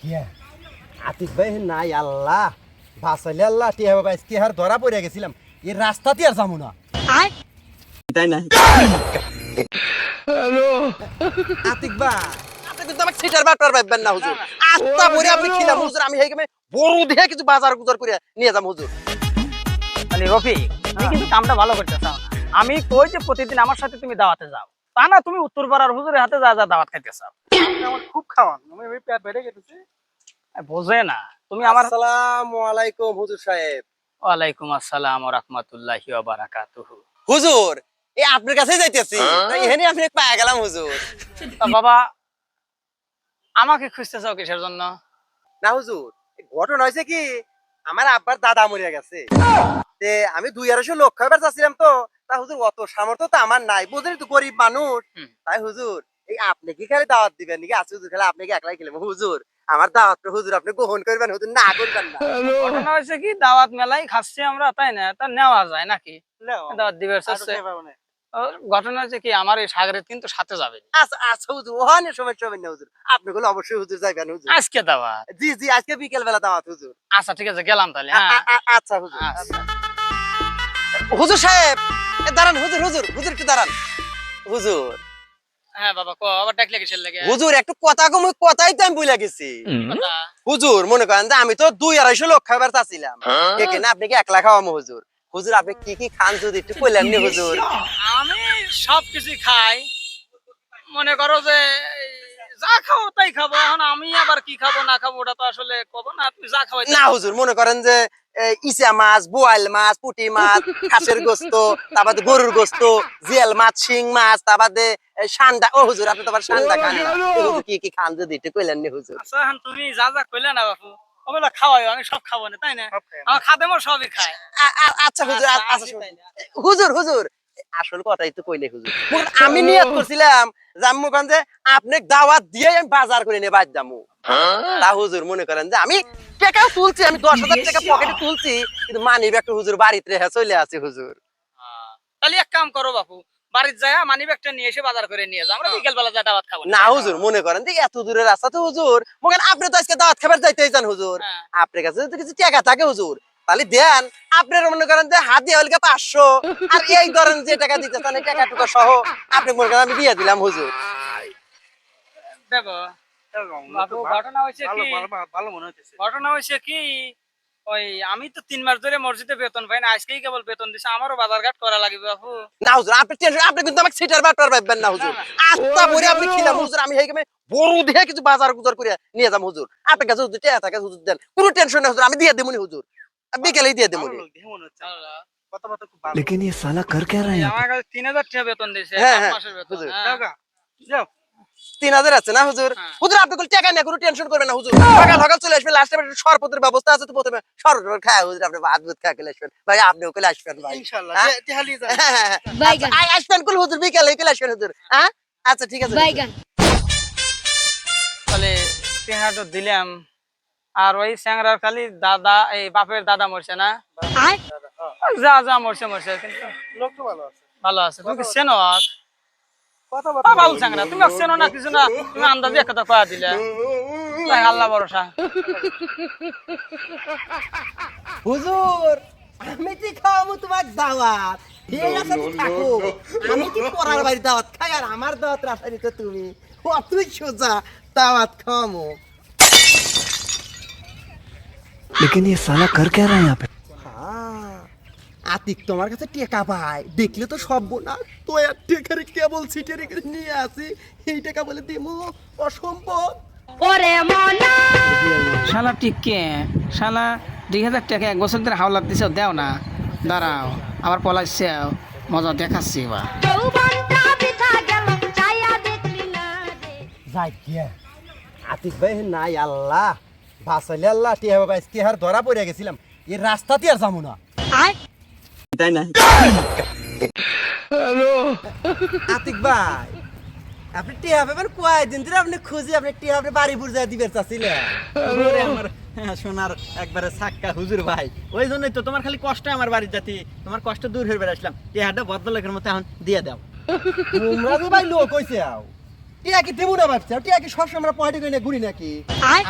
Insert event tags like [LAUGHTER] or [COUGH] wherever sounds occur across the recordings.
কে আতিক ভাই নাই আল্লাহ। বাসাইলে আল্লাহ টিয়া বাবা আজকে হার ধরা পড়ে গেছিলাম। এই রাস্তাতে আর যাব না। তাই না? আতিক ভাই। আপনি কিন্তু আমাকে সিটার পাইবেন না হুজুর। আপনি খিলাম হুজুর। আমি হেগে বড় দেখে কিছু বাজার গুজার করে নিয়ে যাম হুজুর। মানে রফিক তুমি কিন্তু কামটা ভালো করতে চাও আমি কই যে প্রতিদিন আমার সাথে তুমি দাওয়াতে যাও? তা না তুমি উত্তরপাড়ার হুজুরের হাতে যা যা দাওয়াত খাইতে চাও। আমার খুব খাওয়ান। আমি পেট বেড়ে গেছে বোঝে না। তুমি আমার আসসালামু আলাইকুম হুজুর সাহেব। ওয়ালাইকুম আসসালাম ওয়া রাহমাতুল্লাহি ওয়া বারাকাতুহু। হুজুর এই আপনার কাছে যাইতেছি। এখানে আপনি পায়ে গেলাম হুজুর। বাবা আমাকে খুঁজতে চাও কিসের জন্য? না হুজুর ঘটনা হয়েছে কি আমার আব্বার দাদা মরিয়া গেছে। তে আমি দুই আড়াইশো লোক খাবার চাচ্ছিলাম তো। তা হুজুর অত সামর্থ্য তো আমার নাই। বুঝলি তো গরিব মানুষ। তাই হুজুর এই আপনি কি খালি দাওয়াত দিবেন নাকি? আছে হুজুর খালি আপনি কি একলাই খেলেন? হুজুর আমার দাওয়াত হুজুর আপনি গ্রহণ করবেন হুজুর না করবেন না। ঘটনা হয়েছে কি দাওয়াত মেলাই খাচ্ছি আমরা তাই না? তা নেওয়া যায় নাকি? দাওয়াত দিবে। ঘটনা হচ্ছে কি আমার এই সাগরের কিন্তু সাথে যাবে আচ্ছা আচ্ছা হুজুর ওখানে সমস্যা না হুজুর। আপনি গুলো অবশ্যই হুজুর যাইবেন হুজুর। আজকে দাওয়াত? জি জি আজকে বিকেল বেলা দাওয়াত হুজুর। আচ্ছা ঠিক আছে গেলাম তাহলে হ্যাঁ। আচ্ছা হুজুর আচ্ছা। হুজুর সাহেব এ দাঁড়ান হুজুর হুজুর হুজুর একটু দাঁড়ান। হুজুর হ্যাঁ বাবা কো আবার ডাকলে কিসের লাগে। হুজুর একটু কথা কম কথাই তো আমি বুঝলা গেছি। হুজুর মনে করেন আমি তো দুই আড়াইশো লোক খাবার চাচ্ছিলাম। এখানে আপনি কি একলা খাওয়ামো হুজুর। হুজুর আপনি কি কি খান যদি একটু বললেন নি হুজুর? আমি সব কিছু খাই। মনে করো যে যা খাব তাই খাব। এখন আমি আবার কি খাব না খাব ওটা তো আসলে কব না তুমি যা খাব না হুজুর মনে করেন যে এই, ইচা মাছ বোয়াল মাছ পুটি মাছ খাসের গোস্ত তারপরে গরুর গোস্ত জিয়াল মাছ শিং মাছ তারপরে সান্দা সান্ডা। ও হুজুর আপনি তো সান্দা সান্ডা খান কি কি খান যদি একটু কইলেন নি হুজুর? আচ্ছা তুমি যা যা কইলে না বাপু ওগুলো খাওয়াই আমি সব খাব না তাই না? আমার খাদেমও সবই খায়। আচ্ছা হুজুর আচ্ছা হুজুর হুজুর আসল কথাই তো কইলে হুজুর। আমি নিয়ত করছিলাম জাম্মুখান যে আপনি দাওয়াত দিয়ে আমি বাজার করে নিয়ে বাদ যাব। তা হুজুর মনে করেন যে আমি টাকা তুলছি আমি দশ হাজার টাকা পকেটে তুলছি কিন্তু মানি ব্যাগটা হুজুর বাড়িতে রেখে চলে আছে হুজুর। আহ, তাহলে এক কাম করো বাপু বাড়ির যায় মানি ব্যাগটা নিয়ে এসে বাজার করে নিয়ে যাও। আমরা বিকেল বেলা যা দাওয়াত খাব। না হুজুর মনে করেন যে এত দূরের রাস্তা তো হুজুর। মনে করেন আপনি তো আজকে দাওয়াত খাবার যাইতে চান হুজুর। হ্যাঁ। আপনার কাছে যদি কিছু টাকা থাকে হুজুর তাহলে দেন আপনার মনে করেন যে হাত দিয়ে হলকে পাঁচশো। আর এই ধরেন যে টাকা দিতে চান টাকা টুকা সহ আপনি মনে করেন আমি দিয়ে দিলাম হুজুর। দেখো ঘটনা হয়েছে কি? ভালো ভালো মনে হচ্ছে ঘটনা হয়েছে কি? ওই আমি তো তিন মাস ধরে মসজিদে বেতন পাই না আজকেই কেবল বেতন দিছে আমারও বাজার ঘাট করা লাগবে বাপু। না হুজুর আপনি টেনশন আপনি কিন্তু আমাকে সিটার বাটপার পাইবেন না হুজুর। আস্তা ভরে আপনি খিলাম হুজুর আমি হেগে বড় দেখে কিছু বাজার গুজার করে নিয়ে যাম হুজুর। আপনার কাছে যদি টাকা থাকে হুজুর দেন। কোনো টেনশন নেই হুজুর আমি দিয়ে দেবনি হুজুর। বিকেলেই দিয়ে দেবনি ভালো দেখে মনে হচ্ছে কথাবার্তা খুব ভালো लेकिन ये साला कर क्या रहा है यहाँ पे? আমার কাছে তিন হাজার টাকা বেতন দিছে হ্যাঁ, এক হ্যাঁ, মাসের বেতন বুঝলি। হ্যাঁ। যাও গা, যাও তিন হাজার আছে না হুজুর হ্যাঁ। হুজুর আপনি কোনো টাকা নেই কোনো টেনশন করবেন না হুজুর সকাল সকাল চলে আসবেন লাস্টে সরপতের ব্যবস্থা আছে তো প্রথমে সরপত খায় হুজুর আপনি ভাত ভাত খায় চলে আসবেন ভাই আপনিও চলে আসবেন ভাই ইনশাআল্লাহ হ্যাঁ? যে- যে হালিয়ে যান। হ্যাঁ, হ্যাঁ, হ্যাঁ। বাইগান আচ্ছা, আই- আসবেন কুল হুজুর বিকেলে চলে আসবেন হুজুর হ্যাঁ আচ্ছা ঠিক আছে হুজুর। বাইগান তাহলে তিন হাজার দিলাম আর ওই স্যাংরার খালি দাদা এই বাপের দাদা মরছে না? যা যা মরছে মরছে কিন্তু লোক তো ভালো আছে। ভালো আছে। তুমি কি চেনো আর? স্যাংরা তুমি চেনো না কিছু না তুমি আন্দাজে একটা কয়া দিলে। যাক, আল্লাহ ভরসা। হুজুর আমি কি খাওয়াবো তোমার দাওয়াত? ঠিক আছে থাকো আমি কি পড়ার বাড়ি দাওয়াত খাই আর আমার দাওয়াত রাসায়নিক তুমি? ও তুই সোজা দাওয়াত খাওয়ামো। लेकिन ये साला कर क्या रहा है यहाँ पे হ্যাঁ, আতিক তোমার কাছে টেকা পাই দেখলে তো সব বোনা তো এক টেকারে কেবল সিটের করে নিয়ে আসি এই টাকা বলে দিমু অসম্ভব ওরে মনা শালা টিকে শালা দুই হাজার টাকা এক বছর ধরে হাওলাত দিছে দেও না দাঁড়াও আবার পলাইছে মজা দেখাচ্ছি বা যৌবনটা বৃথা গেল ছায়া দেখলি না রে যাই কে আতিক ভাই নাই আল্লাহ বাসাইলে আল্লাহ টিয়া বাবা আজকে হার ধরা পড়ে গেছিলাম। এই রাস্তাতে আর যাব না। তাই না? আতিক ভাই আপনি টিয়া পাবেন কয় দিন ধরে আপনি খুঁজে আপনি টিয়া আপনি বাড়ি দিবেন চাচ্ছিলেন আমার সোনার একবারে সাক্কা হুজুর ভাই। ওই জন্যই তো তোমার খালি কষ্ট আমার বাড়ি জাতি তোমার কষ্ট দূর হয়ে বেড়াইছিলাম। টেহাটা ভদ্রলোকের মতো এখন দিয়ে দাও। [LAUGHS] তোমরা তো ভাই লোক হইছে আও। টিয়া কি দেবো না বাচ্চা টিয়া কি সবসময় আমরা পয়েন্টে করে ঘুরি নাকি?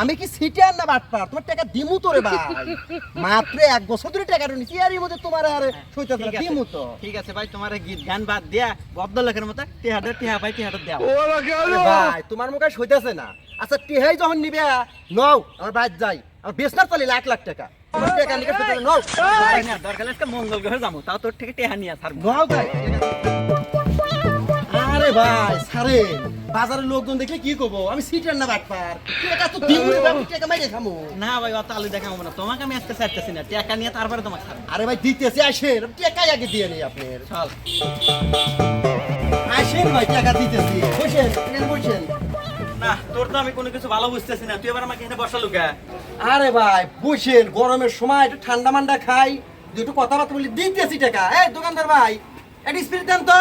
আমি কি সিটিয়ার না বাটপার? তোমার টাকা দিমু তোরে ভাই [LAUGHS] মাত্র এক বছর ধরে টাকা নিছি আর এর মধ্যে তোমার আর সইতে আছে। দিমু তো। ঠিক আছে ভাই তোমার গীত গান বাদ দিয়া ভদ্রলোকের মতো টিহাটা টিহা ভাই টিহাটা দেও। ভাই তোমার মুখে সইতেছে না। আচ্ছা টিহাই যখন নিবে নও আমার বাইর যাই। আমার বেসনার চলে লাখ লাখ টাকা। টাকা নিকে সইতেছে নও। ভাই না, দরকার একটা মঙ্গল গ্রহে যাব। তাও তোর থেকে টেহা নিয়ে ছাড়বো নও ভাই। আরে ভাই সারেন। বাজারের লোকজন দেখলে কি করব? আমি সিটার না বাটপার টাকা তো দিমু টাকা মাইরে খামু। না ভাই অত আলু দেখাবো না। তোমাকে আমি আজকে ছাড়তেছি না। টাকা নিয়ে তারপরে তোমাকে আরে ভাই দিতেছি আসেন। টাকাই আগে দিয়ে নেই আপনার। চল। আসেন ভাই টাকা দিতেছি। বসেন বসেন। না তোর তো আমি কোনো কিছু ভালো বুঝতেছি না। তুই এবার আমাকে এখানে বসালু কে আরে ভাই বসেন। গরমের সময় একটু ঠান্ডা মান্ডা খাই। দুটো কথাবার্তা বলি। দিতেছি টাকা। এই দোকানদার ভাই একটা স্পিরিট দেন তো।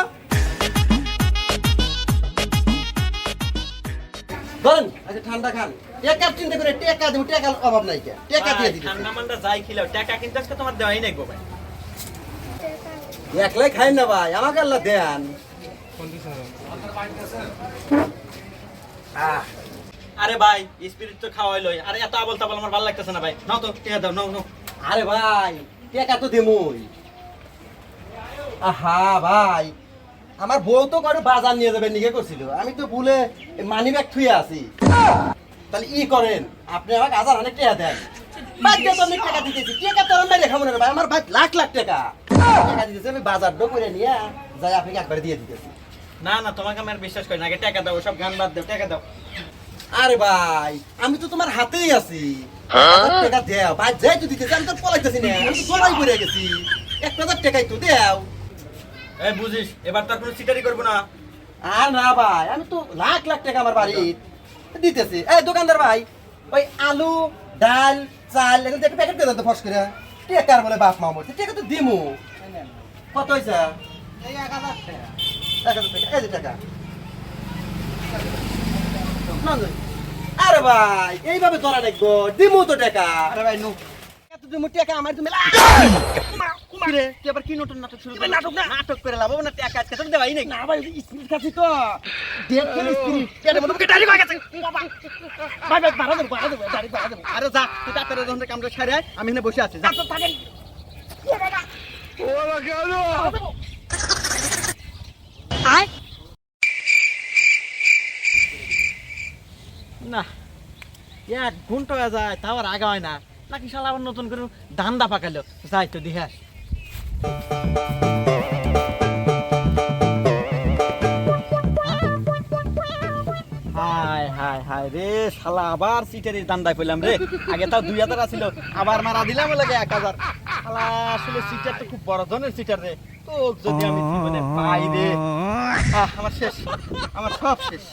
ধরেন আচ্ছা ঠান্ডা খান। টেকা চিন্তা করে টেকা দেবো টেকার অভাব নাই টেকা দিয়ে দিবি ঠান্ডা মান্ডা যাই খিলাও টাকা কিন্তু আজকে তোমার দেওয়াই নাই গো ভাই। একলাই খাই না ভাই আমাকে আল্লাহ দেন। আরে ভাই স্পিরিট তো খাওয়াই লই আরে এত আবল তাবল আমার ভালো লাগতেছে না ভাই। নাও তো টিহা দাও নাও নাও। আরে ভাই টেকা তো দেমই। আহা ভাই আমার বউ তো করে বাজার নিয়ে যাবে নিকে করছিল। আমি তো ভুলে মানি ব্যাগ থুয়ে আছি। তাহলে ই করেন আপনি আমাকে হাজার অনেক টাকা দেন। তো আমি টাকা দিতেছি। টাকা তো আমি রেখা মনে ভাই। আমার ভাই লাখ লাখ টাকা। টাকা দিতেছি আমি বাজার ডো করে নিয়ে যাই আপনাকে একবারে দিয়ে দিতেছি। না না তোমাকে আমি আর বিশ্বাস করি না। আগে টাকা দাও সব গান বাদ দাও টাকা দাও। আরে ভাই আমি তো তোমার হাতেই আছি। হাজার টাকা দেও। ভাই যাই তো দিতেছি আমি তো পলাইতেছি না আমি তো জড়াই পড়ে গেছি। এক হাজার টাকাই তো দেও। এই বুঝিস এবার তো কোনো চিটারি করব না। আর না ভাই আমি তো লাখ লাখ টাকা আমার বাড়ি দিতেছি। এই দোকানদার ভাই ওই আলু ডাল চাল এগুলো একটা প্যাকেট দিয়ে দেন তো ফস করে। টেকার বলে বাপ মা বলছে টেকা তো দিমু। কত হয়েছে এক হাজার টাকা। এই যে টাকা। না, না। আরে ভাই এইভাবে ধরা দেখব দিমু তো টাকা। আরে ভাই নো। এত দিমু টাকা আমার তুমি কিরে তুই আবার কি নতুন নাটক শুরু করলি? নাটক না? নাটক করে লাভ না টাকা আজকে তোর দেওয়াই নাই। না ভাই স্পিরিট খাচ্ছি তো। স্পিরিট? ডালি হয়ে গেছে। ভাই ভাই বাড়া দেবো বাড়া দেবো ডালি বাড়া দেবো। আরে যা তুই তাড়াতাড়ি যখন কামড়ে সারে আয়, আমি এখানে বসে আছি যা। না এক ঘণ্টা যায় তাও আর আগা হয় না। নাকি শালা আবার নতুন করে ধান্দা পাকালো? যাই তো দিহাস হায় হায় রে, শালা, আবার সিটের দান্দায় পেলাম রে। আগে তাও দুই হাজার আছিল, আবার মারা দিলাম লাগে এক হাজার। শালা, আসলে সিটার খুব বড় ধরনের সিটার রে। তো যদি আমি জীবনে পাই রে। আমার শেষ, আমার সব শেষ।